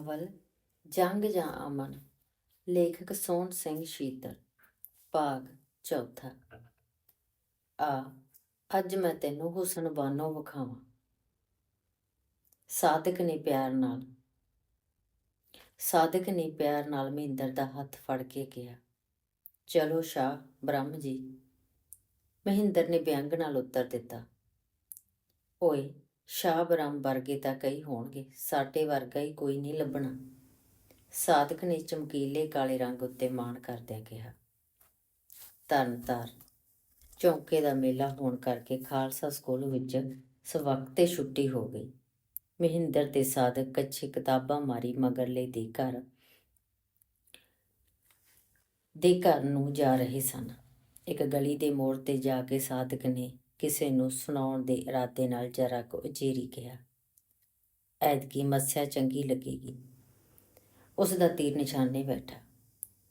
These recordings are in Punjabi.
ਨਾਵਲ ਜੰਗ ਜਾਂ ਅਮਨ, ਲੇਖਕ ਸੋਹਣ ਸਿੰਘ ਸ਼ੀਤਲ, ਭਾਗ ਚੌਥਾ। ਆ, ਅੱਜ ਮੈਂ ਤੈਨੂੰ ਹੁਸਨ ਬਾਨੋ ਵਿਖਾਵਾਂ। ਸਾਦਕ ਨੇ ਪਿਆਰ ਨਾਲ ਸਾਦਕ ਨੇ ਪਿਆਰ ਨਾਲ ਮਹਿੰਦਰ ਦਾ ਹੱਥ ਫੜ ਕੇ ਕਿਹਾ, ਚਲੋ ਸ਼ਾਹ, ਬ੍ਰਹਮ ਜੀ। ਮਹਿੰਦਰ ਨੇ ਵਿਅੰਗ ਨਾਲ ਉੱਤਰ ਦਿੱਤਾ, ਓਏ ਸ਼ਾਹਬਰਾਮ ਵਰਗੇ ਤਾਂ ਕਈ ਹੋਣਗੇ, ਸਾਡੇ ਵਰਗਾ ਹੀ ਕੋਈ ਨਹੀਂ ਲੱਭਣਾ। ਸਾਧਕ ਨੇ ਚਮਕੀਲੇ ਕਾਲੇ ਰੰਗ ਉੱਤੇ ਮਾਣ ਕਰਦਿਆਂ ਕਿਹਾ ਤਰਨਤਾਰ ਚੌਂਕੇ ਦਾ ਮੇਲਾ ਹੋਣ ਕਰਕੇ ਖਾਲਸਾ ਸਕੂਲ ਵਿੱਚ ਸਵਖਤੇ ਛੁੱਟੀ ਹੋ ਗਈ। ਮਹਿੰਦਰ ਤੇ ਸਾਧਕ ਕੱਚੀ ਕਿਤਾਬਾਂ ਮਾਰੀ ਮਗਰਲੇ ਦੇ ਘਰ ਦੇ ਘਰ ਨੂੰ ਜਾ ਰਹੇ ਸਨ। ਇੱਕ ਗਲੀ ਦੇ ਮੋੜ ਤੇ ਜਾ ਕੇ ਸਾਧਕ ਨੇ ਕਿਸੇ ਨੂੰ ਸੁਣਾਉਣ ਦੇ ਇਰਾਦੇ ਨਾਲ ਜਰਾ ਕੁ ਉਚੇਰੀ ਕਿਹਾ। ਐਦਕੀ ਮੱਸਿਆ ਚੰਗੀ ਲੱਗੇਗੀ। ਉਸ ਦਾ ਤੀਰ ਨਿਸ਼ਾਨੇ ਬੈਠਾ।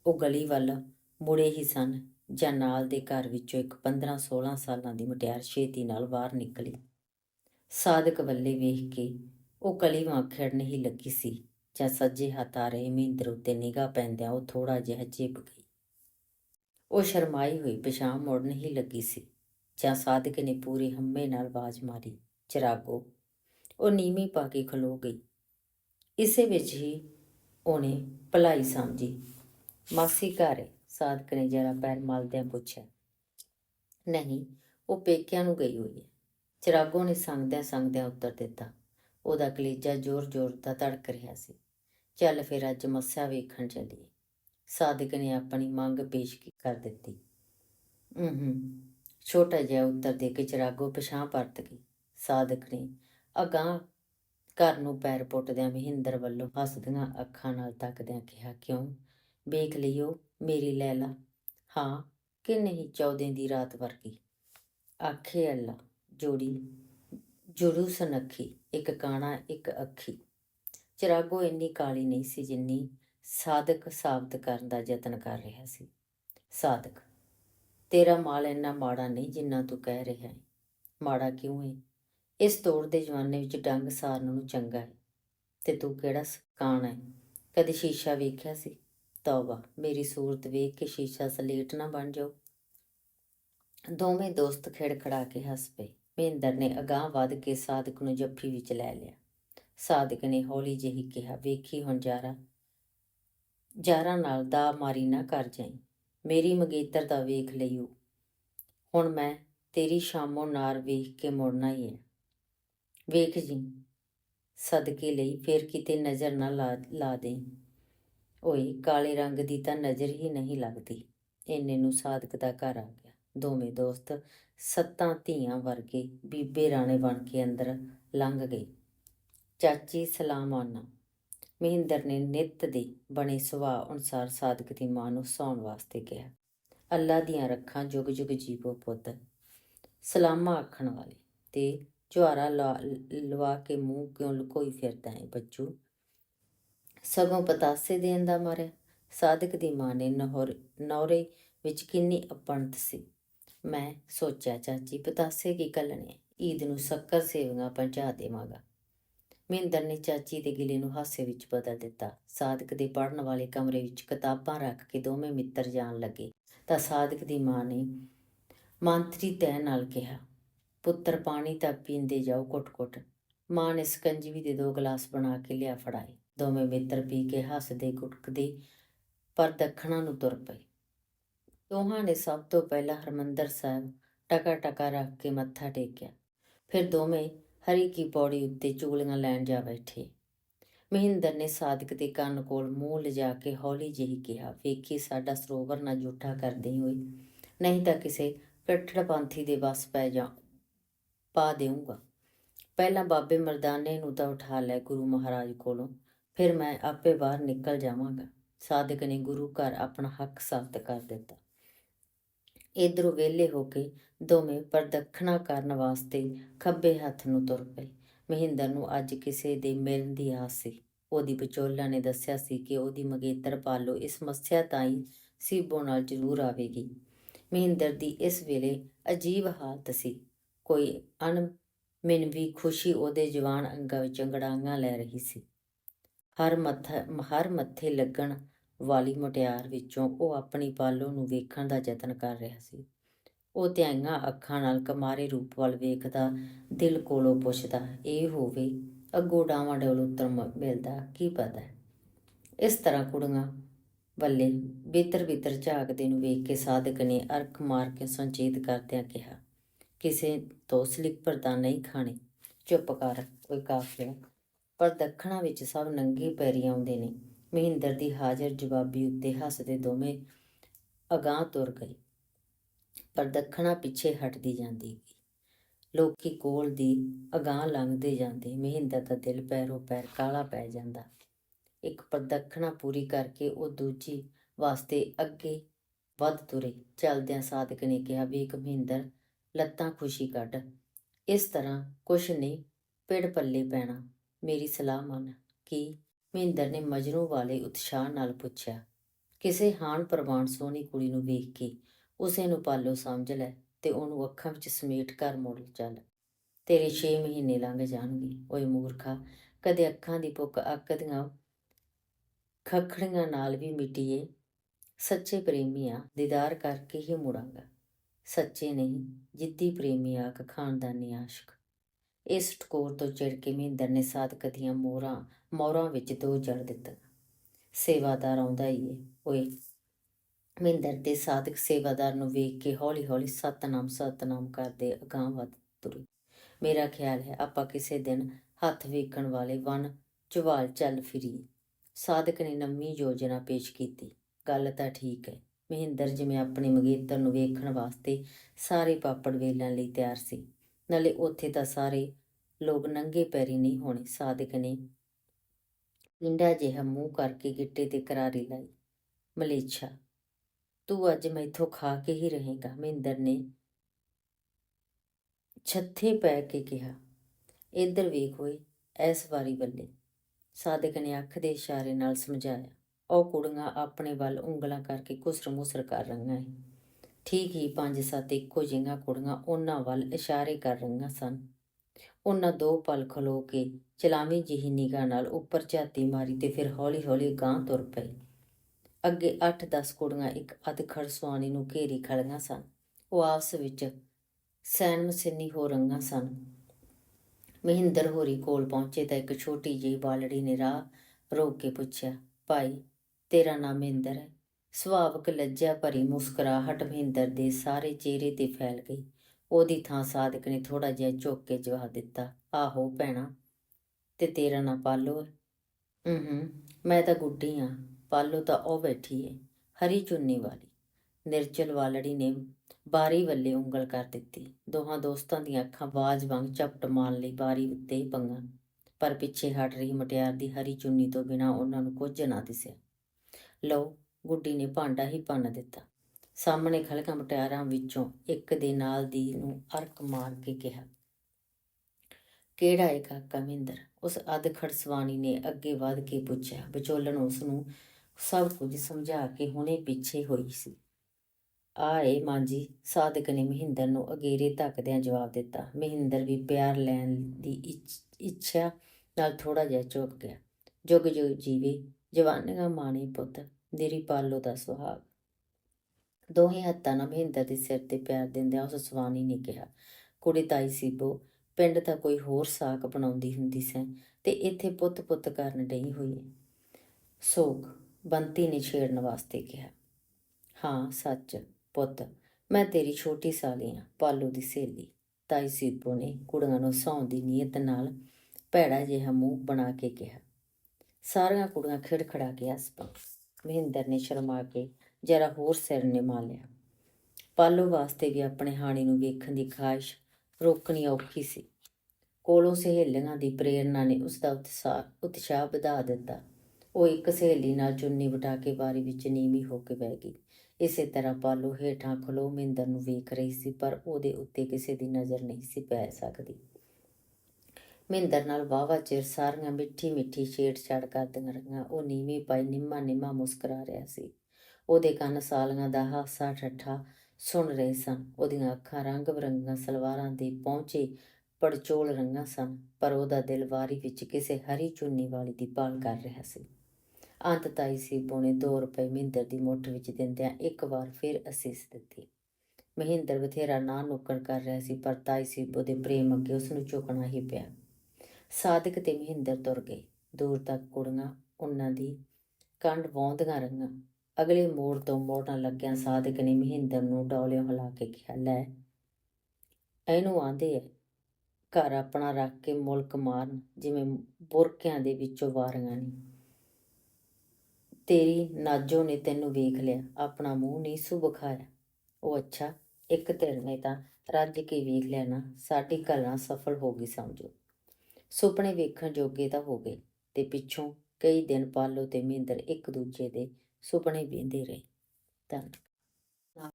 ਉਹ ਗਲੀ ਵੱਲ ਮੁੜੇ ਹੀ ਸਨ, ਜਾਂ ਨਾਲ ਦੇ ਘਰ ਵਿੱਚੋਂ ਇੱਕ 15-16 ਸਾਲਾਂ ਦੀ ਮੁਟਿਆਰ ਛੇਤੀ ਨਾਲ ਬਾਹਰ ਨਿਕਲੀ। ਸਾਦਕ ਵੱਲੇ ਵੇਖ ਕੇ ਉਹ ਕਲੀ ਵਾਂ ਖੜਨ ਹੀ ਲੱਗੀ ਸੀ, ਜਾਂ ਸੱਜੇ ਹੱਥ ਆ ਰਹੇ ਮਹਿੰਦਰ ਉੱਤੇ ਨਿਗਾਹ ਪੈਂਦਿਆਂ ਉਹ ਥੋੜਾ ਜਿਹਾ ਚਿਪ ਗਈ। ਉਹ ਸ਼ਰਮਾਈ ਹੋਈ ਪਿਛਾਂਹ ਮੁੜਨ ਹੀ ਲੱਗੀ ਸੀ। ਜਾਂ ਸਾਦਕ ਨੇ ਪੂਰੇ ਹੰਮੇ ਨਾਲ ਬਾਜ਼ ਮਾਰੀ, ਚਰਾਗੋ, ਉਹ ਨੀਵੀਂ ਪਾ ਕੇ ਖਲੋ ਗਈ। ਇਸੇ ਵਿੱਚ ਹੀ ਉਹਨੇ ਭਲਾਈ ਸਮਝੀ। ਮਾਸੀ ਘਰ ਹੈ ਨੇ ਜਰਾ ਪੈਰ ਮਲਦਿਆਂ ਪੁੱਛਿਆ, ਨਹੀਂ, ਉਹ ਪੇਕਿਆਂ ਨੂੰ ਗਈ ਹੋਈ ਹੈ। ਚਰਾਗੋ ਨੇ ਸੰਗਦਿਆਂ ਸੰਗਦਿਆਂ ਉੱਤਰ ਦਿੱਤਾ, ਉਹਦਾ ਕਲੇਜਾ ਜ਼ੋਰ-ਜ਼ੋਰ ਦਾ ਧੜਕ ਰਿਹਾ ਸੀ। ਚੱਲ ਫਿਰ ਅੱਜ ਮੱਸਿਆ ਵੇਖਣ ਚੱਲੀਏ। ਸਾਦਕ ਨੇ ਆਪਣੀ ਮੰਗ ਪੇਸ਼ ਕਰ ਦਿੱਤੀ। ਹੂੰ ਛੋਟਾ ਜਿਹਾ ਉੱਤਰ ਦੇ ਕੇ ਚਰਾਗੋ ਪਿਛਾਂ ਪਰਤ ਗਈ। ਸਾਧਕ ਨੇ ਅਗਾਂਹ ਘਰ ਨੂੰ ਪੈਰ ਪੁੱਟਦਿਆਂ ਮਹਿੰਦਰ ਵੱਲੋਂ ਹੱਸਦੀਆਂ ਅੱਖਾਂ ਨਾਲ ਤੱਕਦਿਆਂ ਕਿਹਾ, ਕਿਉਂ? ਵੇਖ ਲਿਓ ਮੇਰੀ ਲੈਲਾ। ਹਾਂ ਕਿ ਨਹੀਂ ਚੌਦੇ ਦੀ ਰਾਤ ਵਰਗੀ। ਆਖੇ ਅੱਲਾ, ਜੋੜੀ, ਜੁੜੂ ਸਨੱਖੀ, ਇੱਕ ਕਾਣਾ, ਇੱਕ ਅੱਖੀ। ਚਿਰਾਗੋ ਇੰਨੀ ਕਾਲੀ ਨਹੀਂ ਸੀ ਜਿੰਨੀ ਸਾਧਕ ਸਾਬਤ ਕਰਨ ਦਾ ਯਤਨ ਕਰ ਰਿਹਾ ਸੀ। ਸਾਧਕ ਤੇਰਾ ਮਾਲ ਇੰਨਾ ਮਾੜਾ ਨਹੀਂ ਜਿੰਨਾ ਤੂੰ ਕਹਿ ਰਿਹਾ ਹੈ ਮਾੜਾ ਕਿਉਂ ਹੈ ਇਸ ਤੋੜ ਦੇ ਜਵਾਨੇ ਵਿੱਚ ਡੰਗ ਸਾਰਨ ਨੂੰ ਚੰਗਾ ਹੈ ਤੇ ਤੂੰ ਕਿਹੜਾ ਕਾਣ ਹੈ ਕਦੇ ਸ਼ੀਸ਼ਾ ਵੇਖਿਆ ਸੀ? ਤੌਬਾ, ਮੇਰੀ ਸੂਰਤ ਵੇਖ ਕੇ ਸ਼ੀਸ਼ਾ ਸਲੇਟ ਨਾ ਬਣ ਜਾਓ। ਦੋਵੇਂ ਦੋਸਤ ਖਿੜਖੜਾ ਕੇ ਹੱਸ ਪਏ। ਮਹਿੰਦਰ ਨੇ ਅਗਾਹ ਵੱਧ ਕੇ ਸਾਦਕ ਨੂੰ ਜੱਫੀ ਵਿੱਚ ਲੈ ਲਿਆ। ਸਾਦਕ ਨੇ ਹੌਲੀ ਜਿਹੀ ਕਿਹਾ, ਵੇਖੀ ਹੁਣ ਜਾਰਾ। ਜਾਰਾ ਨਾਲ ਦਾ ਮਾਰੀ ਨਾ ਕਰ ਜਾਈ। ਮੇਰੀ ਮਗੇਤਰ ਦਾ ਵੇਖ ਲਈਓ। ਹੁਣ ਮੈਂ ਤੇਰੀ ਸ਼ਾਮੋਂ ਨਾਰ ਵੇਖ ਕੇ ਮੁੜਨਾ ਹੀ ਹੈ ਵੇਖ ਜੀ, ਸਦਕੇ ਲਈ ਫੇਰ ਕਿਤੇ ਨਜ਼ਰ ਨਾ ਲਾ ਲਾ ਦੇ ਓਏ, ਕਾਲੇ ਰੰਗ ਦੀ ਤਾਂ ਨਜ਼ਰ ਹੀ ਨਹੀਂ ਲੱਗਦੀ। ਇੰਨੇ ਨੂੰ ਸਾਦਕ ਦਾ ਘਰ ਆ ਗਿਆ। ਦੋਵੇਂ ਦੋਸਤ ਸੱਤਾਂ ਧੀਆਂ ਵਰਗੇ ਬੀਬੇ ਰਾਣੇ ਬਣ ਕੇ ਅੰਦਰ ਲੰਘ ਗਏ। ਚਾਚੀ ਸਲਾਮਾਨਾ ਮਹਿੰਦਰ ਨੇ ਨਿੱਤ ਦੇ ਬਣੇ ਸੁਭਾਅ ਅਨੁਸਾਰ ਸਾਦਕ ਦੀ ਮਾਂ ਨੂੰ ਸੌਣ ਵਾਸਤੇ ਕਿਹਾ। ਅੱਲਾ ਦੀਆਂ ਰੱਖਾਂ ਜੁਗ ਜੁਗ ਜੀਵੋ ਪੁੱਤ। ਸਲਾਮਾ ਆਖਣ ਵਾਲੇ ਤੇ ਜੁਹਾਰਾ ਲਾ- ਲਵਾ ਕੇ ਮੂੰਹ ਕਿਉਂ ਲੁਕੋਈ ਫਿਰਦਾ ਹੈ ਬੱਚੂ? ਸਗੋਂ ਪਤਾਸੇ ਦੇਣ ਦਾ ਮਾਰਿਆ। ਸਾਦਕ ਦੀ ਮਾਂ ਨੇ ਨਹੌਰ ਨੌਰੇ ਵਿੱਚ ਕਿੰਨੀ ਅਪਣਤ ਸੀ। ਮੈਂ ਸੋਚਿਆ, ਚਾਚੀ, ਪਤਾਸੇ ਕੀ ਕੱਲਣੇ ਈਦ ਨੂੰ ਸ਼ੱਕਰ ਸੇਵੀਆਂ ਪਹੁੰਚਾ ਦੇਵਾਂਗਾ। ਮਹਿੰਦਰ ਨੇ ਚਾਚੀ ਦੇ ਗਿਲੇ ਨੂੰ ਹਾਸੇ ਵਿੱਚ ਬਦਲ ਦਿੱਤਾ। ਸਾਦਕ ਦੇ ਪੜਨ ਵਾਲੇ ਕਮਰੇ ਵਿੱਚ ਕਿਤਾਬਾਂ ਰੱਖ ਕੇ ਦੋਵੇਂ ਮਿੱਤਰ ਜਾਣ ਲੱਗੇ। ਤਾਂ ਸਾਦਕ ਦੀ ਮਾਂ ਨੇ ਮੰਤਰੀ ਤੈ ਨਾਲ ਕਿਹਾ, ਪੁੱਤਰ, ਪਾਣੀ ਤਾਂ ਪੀਂਦੇ ਜਾਓ ਕੁੱਟ ਕੁੱਟ ਮਾਂ ਨੇ ਸਕੰਜਵੀ ਦੇ ਦੋ ਗਲਾਸ ਬਣਾ ਕੇ ਲਿਆ ਫੜਾਏ। ਦੋਵੇਂ ਮਿੱਤਰ ਪੀ ਕੇ ਹੱਸਦੇ ਗੁਟਕਦੇ ਪਰ ਦੱਖਣਾ ਨੂੰ ਤੁਰ ਪਏ। ਦੋਹਾਂ ਨੇ ਸਭ ਤੋਂ ਪਹਿਲਾਂ ਹਰਮੰਦਰ ਸਾਹਿਬ ਟਕਾ ਟਕਾ ਰੱਖ ਕੇ ਮੱਥਾ ਟੇਕਿਆ। ਫਿਰ ਦੋਵੇਂ ਹਰੀ ਕੀ ਪੌੜੀ ਉੱਤੇ ਚੂਲੀਆਂ ਲੈਣ ਜਾ ਬੈਠੇ। ਮਹਿੰਦਰ ਨੇ ਸਾਦਕ ਦੇ ਕੰਨ ਕੋਲ ਮੂੰਹ ਲਿਜਾ ਕੇ ਹੌਲੀ ਜਿਹੀ ਕਿਹਾ, ਵੇਖੀ, ਸਾਡਾ ਸਰੋਵਰ ਨਾ ਜੂਠਾ ਕਰਦੇ ਹੋਏ। ਨਹੀਂ ਤਾਂ ਕਿਸੇ ਕੱਟੜਪੰਥੀ ਦੇ ਵੱਸ ਪੈ ਜਾ, ਪਾ ਦੇਊਂਗਾ। ਪਹਿਲਾਂ ਬਾਬੇ ਮਰਦਾਨੇ ਨੂੰ ਤਾਂ ਉਠਾ ਲੈ ਗੁਰੂ ਮਹਾਰਾਜ ਕੋਲੋਂ, ਫਿਰ ਮੈਂ ਆਪੇ ਬਾਹਰ ਨਿਕਲ ਜਾਵਾਂਗਾ। ਸਾਦਕ ਨੇ ਗੁਰੂ ਘਰ ਆਪਣਾ ਹੱਕ ਸਾਬਤ ਕਰ ਦਿੱਤਾ। ਇਧਰੋਂ ਵਿਹਲੇ ਹੋ ਕੇ ਦੋਵੇਂ ਪ੍ਰਦਖਣਾ ਕਰਨ ਵਾਸਤੇ ਖੱਬੇ ਹੱਥ ਨੂੰ ਤੁਰ ਪਏ। ਮਹਿੰਦਰ ਨੂੰ ਅੱਜ ਕਿਸੇ ਦੇ ਮਿਲਣ ਦੀ ਆਸ ਸੀ। ਉਹਦੀ ਵਿਚੋਲਾ ਨੇ ਦੱਸਿਆ ਸੀ ਕਿ ਉਹਦੀ ਮਗੇਤਰ ਪਾਲੋ ਇਸ ਸਮੱਸਿਆ ਤਾਈ ਸੀਬੋ ਨਾਲ ਜ਼ਰੂਰ ਆਵੇਗੀ। ਮਹਿੰਦਰ ਦੀ ਇਸ ਵੇਲੇ ਅਜੀਬ ਹਾਲਤ ਸੀ। ਕੋਈ ਅਣ ਮਿਨਵੀ ਖੁਸ਼ੀ ਉਹਦੇ ਜਵਾਨ ਅੰਗਾਂ ਵਿੱਚ ਅੰਗੜਾਂਗਾ ਲੈ ਰਹੀ ਸੀ। ਹਰ ਮੱਥਾ, ਹਰ ਮੱਥੇ ਲੱਗਣ ਵਾਲੀ ਮੁਟਿਆਰ ਵਿੱਚੋਂ ਉਹ ਆਪਣੀ ਪਾਲੋ ਨੂੰ ਵੇਖਣ ਦਾ ਯਤਨ ਕਰ ਰਿਹਾ ਸੀ। ਉਹ ਧਿਆਈਆਂ ਅੱਖਾਂ ਨਾਲ ਕਮਾਰੇ ਰੂਪ ਵੱਲ ਵੇਖਦਾ ਦਿਲ ਕੋਲੋਂ ਪੁੱਛਦਾ, ਇਹ ਹੋਵੇ, ਅੱਗੋਂ ਡਾਵਾਂ ਡੋਲ ਉੱਤਰ ਮਿਲਦਾ, ਕੀ ਪਤਾ? ਇਸ ਤਰ੍ਹਾਂ ਕੁੜੀਆਂ ਵੱਲੇ ਬਿੱਤਰ ਬਿੱਤਰ ਝਾਕਦੇ ਨੂੰ ਵੇਖ ਕੇ ਸਾਧਕ ਨੇ ਅਰਖ ਮਾਰ ਕੇ ਸੰਚੇਤ ਕਰਦਿਆਂ ਕਿਹਾ, ਕਿਸੇ ਤੋਂ ਸਲਿੱਪਰ ਤਾਂ ਨਹੀਂ ਖਾਣੇ। ਚੁੱਪ ਕਰ ਕੋਈ ਕਾਫਿਆ ਪਰ ਦੱਖਣਾ ਵਿੱਚ ਸਭ ਨੰਗੇ ਪੈਰੀ ਆਉਂਦੇ ਨੇ। ਮਹਿੰਦਰ ਦੀ ਹਾਜ਼ਰ ਜਵਾਬੀ ਉੱਤੇ ਹੱਸਦੇ ਦੋਵੇਂ ਅਗਾਂਹ ਤੁਰ ਗਏ, ਪਰ ਦੱਖਣਾ ਪਿੱਛੇ ਹਟਦੀ ਜਾਂਦੀ ਗਈ। ਲੋਕੀ ਕੋਲ ਦੀ ਅਗਾਂਹ ਲੰਘਦੇ ਜਾਂਦੇ, ਮਹਿੰਦਰ ਦਾ ਦਿਲ ਪੈਰੋਂ ਪੈਰ ਕਾਲਾ ਪੈ ਜਾਂਦਾ। ਇੱਕ ਪ੍ਰਦਖਣਾ ਪੂਰੀ ਕਰਕੇ ਉਹ ਦੂਜੀ ਵਾਸਤੇ ਅੱਗੇ ਵੱਧ ਤੁਰੇ। ਚਲਦਿਆਂ ਸਾਧਕ ਨੇ ਕਿਹਾ, ਵੇਖ ਮਹਿੰਦਰ, ਲੱਤਾਂ ਖੁਸ਼ੀ ਕੱਢ। ਇਸ ਤਰ੍ਹਾਂ ਕੁਛ ਨਹੀਂ, ਪਿੜ ਪੱਲੇ ਪੈਣਾ। ਮੇਰੀ ਸਲਾਹ ਮੰਨ। ਕੀ ਮਹਿੰਦਰ ਨੇ ਮਜਨੂ ਵਾਲੇ ਉਤਸ਼ਾਹ ਨਾਲ ਪੁੱਛਿਆ, ਕਿਸੇ ਹਾਨ ਪ੍ਰਵਾਨ ਸੋਹਣੀ ਕੁੜੀ ਨੂੰ ਵੇਖ ਕੇ ਉਸੇ ਨੂੰ ਪਾਲੋ ਸਮਝ ਲੈ ਤੇ ਉਹਨੂੰ ਅੱਖਾਂ ਵਿੱਚ ਸਮੇਟ ਕਰ ਮੁੜ ਚੱਲ। ਤੇਰੇ 6 ਮਹੀਨੇ ਲੰਘ ਜਾਣਗੇ। ਓਏ ਮੂਰਖਾ, ਕਦੇ ਅੱਖਾਂ ਦੀ ਭੁੱਖ ਅੱਕ ਦੀਆਂ ਖਖੜੀਆਂ ਨਾਲ ਵੀ ਮਿਟੀਏ। ਸੱਚੇ ਪ੍ਰੇਮੀਆਂ ਦੀਦਾਰ ਕਰਕੇ ਹੀ ਮੁੜਾਂਗਾ। ਸੱਚੇ ਨਹੀਂ ਜਿੱਦੀ ਪ੍ਰੇਮੀ ਆਕ ਖਾਨਦਾਨੀ ਆਸ਼ਕ। ਇਸ ਟਕੋਰ ਤੋਂ ਚਿੜ ਕੇ ਮਹਿੰਦਰ ਨੇ ਸਾਧਕ ਦੀਆਂ ਮੋਹਰਾਂ ਮੋਹਰਾਂ ਵਿੱਚ ਦੋ ਜੜ ਦਿੱਤਾ। ਸੇਵਾਦਾਰ ਆਉਂਦਾ ਹੀ ਏ, ਓਏ। ਮਹਿੰਦਰ ਦੇ ਸਾਧਕ ਸੇਵਾਦਾਰ ਨੂੰ ਵੇਖ ਕੇ ਹੌਲੀ ਹੌਲੀ ਸਤਨਾਮ ਸਤਨਾਮ ਕਰਦੇ ਅਗਾਂਹ ਵੱਧ ਤੁਰੇ। ਮੇਰਾ ਖਿਆਲ ਹੈ ਆਪਾਂ ਕਿਸੇ ਦਿਨ ਹੱਥ ਵੇਖਣ ਵਾਲੇ ਵਨ ਚਵਾਲ ਚੱਲ ਫਿਰੀਏ। ਸਾਧਕ ਨੇ ਨਵੀਂ ਯੋਜਨਾ ਪੇਸ਼ ਕੀਤੀ। ਗੱਲ ਤਾਂ ਠੀਕ ਹੈ। ਮਹਿੰਦਰ ਜਿਵੇਂ ਆਪਣੇ ਮੰਗੇਤਰ ਨੂੰ ਵੇਖਣ ਵਾਸਤੇ ਸਾਰੇ ਪਾਪੜ ਵੇਲਣ ਲਈ ਤਿਆਰ ਸੀ। ਨਾਲੇ ਉੱਥੇ ਤਾਂ ਸਾਰੇ ਲੋਕ ਨੰਗੇ ਪੈਰੀ ਨਹੀਂ ਹੋਣੇ ਸਾਧਕ ਨੇ। ਪਿੰਡਾ ਜਿਹਾ ਮੂੰਹ ਕਰਕੇ ਗਿੱਟੇ ਤੇ ਕਰਾਰੀ ਲਾਈ। ਮਲੇਛਾ, ਤੂੰ ਅੱਜ ਮੈਥੋਂ ਖਾ ਕੇ ਹੀ ਰਹੇਗਾ, ਮਹਿੰਦਰ ਨੇ ਛੱਥੇ ਪੈ ਕੇ ਕਿਹਾ। ਇੱਧਰ ਵੇਖ ਓਏ, ਐਸ ਵਾਰੀ ਬੱਲੇ। ਸਾਧਕ ਨੇ ਅੱਖ ਦੇ ਇਸ਼ਾਰੇ ਨਾਲ ਸਮਝਾਇਆ। ਉਹ ਕੁੜੀਆਂ ਆਪਣੇ ਵੱਲ ਉਂਗਲਾਂ ਕਰਕੇ ਕੁਸਰ ਮੁਸਰ ਕਰ ਰਹੀਆਂ ਸੀ ਠੀਕ ਹੀ ਪੰਜ ਸੱਤ ਇੱਕੋ ਜਿਹੀਆਂ ਕੁੜੀਆਂ ਉਹਨਾਂ ਵੱਲ ਇਸ਼ਾਰੇ ਕਰ ਰਹੀਆਂ ਸਨ। ਉਹਨਾਂ ਦੋ ਪਲ ਖਲੋ ਕੇ ਚਲਾਵੀਂ ਜਿਹੀ ਨਿਗਾਹ ਨਾਲ ਉੱਪਰ ਝਾਤੀ ਮਾਰੀ ਤੇ ਫਿਰ ਹੌਲੀ-ਹੌਲੀ ਗਾਂਹ ਤੁਰ ਪਈ। ਅੱਗੇ 8-10 ਕੁੜੀਆਂ ਇੱਕ ਅਧਖੜ ਸੁਆਣੀ ਨੂੰ ਘੇਰੀ ਖੜੀਆਂ ਸਨ। ਉਹ ਆਪਸ ਵਿੱਚ ਸੈਨ ਮਸਿੰਨੀ ਹੋ ਰਹੀਆਂ ਸਨ। ਮਹਿੰਦਰ ਹੋਰੀ ਕੋਲ ਪਹੁੰਚੇ ਤਾਂ ਇੱਕ ਛੋਟੀ ਜਿਹੀ ਬਾਲੜੀ ਨੇ ਰਾਹ ਰੋਕ ਕੇ ਪੁੱਛਿਆ, ਭਾਈ, ਤੇਰਾ ਨਾਮ ਮਹਿੰਦਰ ਹੈ? ਸੁਭਾਵਕ ਲੱਜਿਆ ਭਰੀ ਮੁਸਕਰਾਹਟ ਮਹਿੰਦਰ ਦੇ ਸਾਰੇ ਚਿਹਰੇ ਤੇ ਫੈਲ ਗਈ। ਉਹਦੀ ਥਾਂ ਸਾਧਕ ਨੇ ਥੋੜਾ ਜਿਹਾ ਝੁੱਕ ਕੇ ਜਵਾਬ ਦਿੱਤਾ, ਆਹੋ ਭੈਣਾ, ਤੇ ਤੇਰਾ ਨਾਂ ਪਾਲੋ ਹੈ? ਹੂੰ ਮੈਂ ਤਾਂ ਗੁੱਡੀ ਆ, ਪਾਲੋ ਤਾਂ ਉਹ ਬੈਠੀ ਏ, ਹਰੀ ਚੁੰਨੀ ਵਾਲੀ। ਨਿਰਚਲ ਵਾਲੜੀ ਨੇ ਬਾਰੀ ਵੱਲੇ ਉਂਗਲ ਕਰ ਦਿੱਤੀ। ਦੋਹਾਂ ਦੋਸਤਾਂ ਦੀਆਂ ਅੱਖਾਂ ਬਾਜ ਵਾਂਗ ਝਪਟ ਮਾਰਨ ਲਈ ਬਾਰੀ ਉੱਤੇ ਹੀ ਪੰਗਾਂ, ਪਰ ਪਿੱਛੇ ਹਟ ਰਹੀ ਮਟਿਆਰ ਦੀ ਹਰੀ ਚੁੰਨੀ ਤੋਂ ਬਿਨਾ ਉਹਨਾਂ ਨੂੰ ਕੁਝ ਨਾ ਦਿਸਿਆ। ਲਓ ਗੁੱਡੀ ਨੇ ਭਾਂਡਾ ਹੀ ਭੰਨ ਦਿੱਤਾ। ਸਾਹਮਣੇ ਖਲਕਾਂ ਮਟਿਆਰਾਂ ਵਿੱਚੋਂ ਇੱਕ ਦੇ ਨਾਲ ਦੀ ਨੂੰ ਅਰਕ ਮਾਰ ਕੇ ਕਿਹਾ, ਕਿਹੜਾ ਹੈ ਕਾਕਾ ਮਹਿੰਦਰ? ਉਸ ਅਧਖੜ ਸਵਾਣੀ ਨੇ ਅੱਗੇ ਵਧ ਕੇ ਪੁੱਛਿਆ। ਵਿਚੋਲਣ ਉਸ ਨੂੰ ਸਭ ਕੁਝ ਸਮਝਾ ਕੇ ਹੁਣੇ ਪਿੱਛੇ ਹੋਈ ਸੀ। ਆਏ ਮਾਂਜੀ, ਸਾਧਕ ਨੇ ਮਹਿੰਦਰ ਨੂੰ ਅਗੇਰੇ ਧੱਕਦਿਆਂ ਜਵਾਬ ਦਿੱਤਾ। ਮਹਿੰਦਰ ਵੀ ਪਿਆਰ ਲੈਣ ਦੀ ਇੱਛਾ ਨਾਲ ਥੋੜਾ ਜਿਹਾ ਚੁੱਕ ਗਿਆ। ਜੁਗ ਜੁਗ ਜੀਵੇ ਜਵਾਨੀਆਂ ਮਾਣੇ ਪੁੱਤ ਮੇਰੀ ਪਾਲੋ ਦਾ ਸੁਹਾਗ। ਦੋਹੇ ਹੱਥਾਂ ਨਾਲ ਮਹਿੰਦਰ ਦੇ ਸਿਰ ਤੇ ਪਿਆਰ ਦਿੰਦਿਆਂ ਉਸ ਸਵਾਨੀ ਨੇ ਕਿਹਾ, ਕੁੜੀ ਤਾਈ ਸੀਬੋ, ਪਿੰਡ ਤਾਂ ਕੋਈ ਹੋਰ ਸਾਕ ਬਣਾਉਂਦੀ ਹੁੰਦੀ ਸੈਂ ਤੇ ਇੱਥੇ ਪੁੱਤ ਪੁੱਤ ਕਰਨ ਡਈ ਹੋਈ ਹੈ ਸੋਗ, ਬੰਤੀ ਨੇ ਛੇੜਨ ਵਾਸਤੇ ਕਿਹਾ, ਹਾਂ, ਸੱਚ, ਪੁੱਤ, ਮੈਂ ਤੇਰੀ ਛੋਟੀ ਸਾਲੀ ਆ, ਪਾਲੋ ਦੀ ਸਹੇਲੀ। ਤਾਈ ਸੀਪੋ ਨੇ ਕੁੜੀਆਂ ਨੂੰ ਸੌਣ ਦੀ ਨੀਅਤ ਨਾਲ ਭੈੜਾ ਜਿਹਾ ਮੂੰਹ ਬਣਾ ਕੇ ਕਿਹਾ। ਸਾਰੀਆਂ ਕੁੜੀਆਂ ਖਿੜਖੜਾ ਕੇ ਹੱਸ ਪਈਆਂ ਮਹਿੰਦਰ ਨੇ ਸ਼ਰਮਾ ਕੇ ਜਰਾ ਹੋਰ ਸਿਰ ਨਿਮਾ ਲਿਆ। ਪਾਲੋ ਵਾਸਤੇ ਵੀ ਆਪਣੇ ਹਾਣੀ ਨੂੰ ਵੇਖਣ ਦੀ ਖਾਹਿਸ਼ ਰੋਕਣੀ ਔਖੀ ਸੀ। ਕੋਲੋਂ ਸਹੇਲੀਆਂ ਦੀ ਪ੍ਰੇਰਣਾ ਨੇ ਉਸ ਦਾ ਉਤਸ਼ਾਹ ਉਤਸ਼ਾਹ ਵਧਾ ਦਿੱਤਾ। ਉਹ ਇੱਕ ਸਹੇਲੀ ਨਾਲ ਚੁੰਨੀ ਵਟਾ ਕੇ ਬਾਰੀ ਵਿੱਚ ਨੀਵੀਂ ਹੋ ਕੇ ਬਹਿ ਗਈ। ਇਸੇ ਤਰ੍ਹਾਂ ਪਾਲੋ ਹੇਠਾਂ ਖਲੋ ਮਹਿੰਦਰ ਨੂੰ ਵੇਖ ਰਹੀ ਸੀ, ਪਰ ਉਹਦੇ ਉੱਤੇ ਕਿਸੇ ਦੀ ਨਜ਼ਰ ਨਹੀਂ ਸੀ ਪੈ ਸਕਦੀ। ਮਹਿੰਦਰ ਨਾਲ ਵਾਵਾ ਚਿਰ ਸਾਰੀਆਂ ਮਿੱਠੀ ਮਿੱਠੀ ਛੇੜਛਾੜ ਕਰਦੀਆਂ ਰਹੀਆਂ। ਉਹ ਨੀਵੀਂ ਪਾਈ, ਨਿੰਮਾ ਨਿੰਮਾ ਮੁਸਕਰਾ ਰਿਹਾ ਸੀ। ਉਹਦੇ ਕੰਨ ਸਾਲੀਆਂ ਦਾ ਹਾਸਾ ਠੱਠਾ ਸੁਣ ਰਹੇ ਸਨ। ਉਹਦੀਆਂ ਅੱਖਾਂ ਰੰਗ ਬਰੰਗੀਆਂ ਸਲਵਾਰਾਂ ਦੇ ਪਹੁੰਚੇ ਪੜਚੋਲ ਰੰਗਾਂ ਸਨ, ਪਰ ਉਹਦਾ ਦਿਲ ਵਾਰੀ ਵਿੱਚ ਕਿਸੇ ਹਰੀ ਚੁੰਨੀ ਵਾਲੀ ਦੀ ਭਾਲ ਕਰ ਰਿਹਾ ਸੀ। ਅੰਤ ਤਾਈ ਸੀਬੋ ਨੇ 2 ਰੁਪਏ ਮਹਿੰਦਰ ਦੀ ਮੁੱਠ ਵਿੱਚ ਦਿੰਦਿਆਂ ਇੱਕ ਵਾਰ ਫਿਰ ਅਸੀਸ ਦਿੱਤੀ। ਮਹਿੰਦਰ ਬਥੇਰਾ ਨਾ ਨੁੱਕਰ ਕਰ ਰਿਹਾ ਸੀ, ਪਰ ਤਾਈ ਸੀਬੋ ਦੇ ਪ੍ਰੇਮ ਅੱਗੇ ਉਸ ਨੂੰ ਝੁਕਣਾ ਹੀ ਪਿਆ। ਸਾਦਿਕ ਤੇ ਮਹਿੰਦਰ ਤੁਰ ਗਏ। ਦੂਰ ਤੱਕ ਕੁੜੀਆਂ ਉਹਨਾਂ ਦੀ ਕੰਡ ਵਾਉਂਦੀਆਂ ਰਹੀਆਂ। ਅਗਲੇ ਮੋੜ ਤੋਂ ਮੋੜਨ ਲੱਗਿਆ ਸਾਦਿਕ ਨੇ ਮਹਿੰਦਰ ਨੂੰ ਡੌਲਿਓ ਹਿਲਾ ਕੇ ਕਿਹਾ, ਲੈ, ਇਹਨੂੰ ਆਂਦੇ ਐ, ਘਰ ਆਪਣਾ ਰੱਖ ਕੇ ਮੁਲਕ ਮਾਰਨ, ਜਿਵੇਂ ਬੁਰਕਿਆਂ ਦੇ ਵਿੱਚੋਂ ਵਾਰੀਆਂ ਨੇ। ਤੇਰੀ ਨਾਜੋ ਨੇ ਤੈਨੂੰ ਵੇਖ ਲਿਆ, ਆਪਣਾ ਮੂੰਹ ਨਹੀਂ ਸੂ ਵਿਖਾਇਆ। ਉਹ ਅੱਛਾ, ਇੱਕ ਧਿਰ ਨੇ ਤਾਂ ਰੱਜ ਕੇ ਵੇਖ ਲੈਣਾ ਸਾਡੀ ਕਲਾ ਸਫਲ ਹੋ ਗਈ ਸਮਝੋ। ਸੁਪਨੇ ਵੇਖਣ ਜੋਗੇ ਤਾਂ ਹੋ ਗਏ ਤੇ ਪਿੱਛੋਂ ਕਈ ਦਿਨ ਪਾਲੋ ਤੇ ਮਹਿੰਦਰ ਇੱਕ ਦੂਜੇ ਦੇ ਸੁਪਨੇ ਵੇਂਦੇ ਰਹੇ। ਧੰਨਵਾਦ।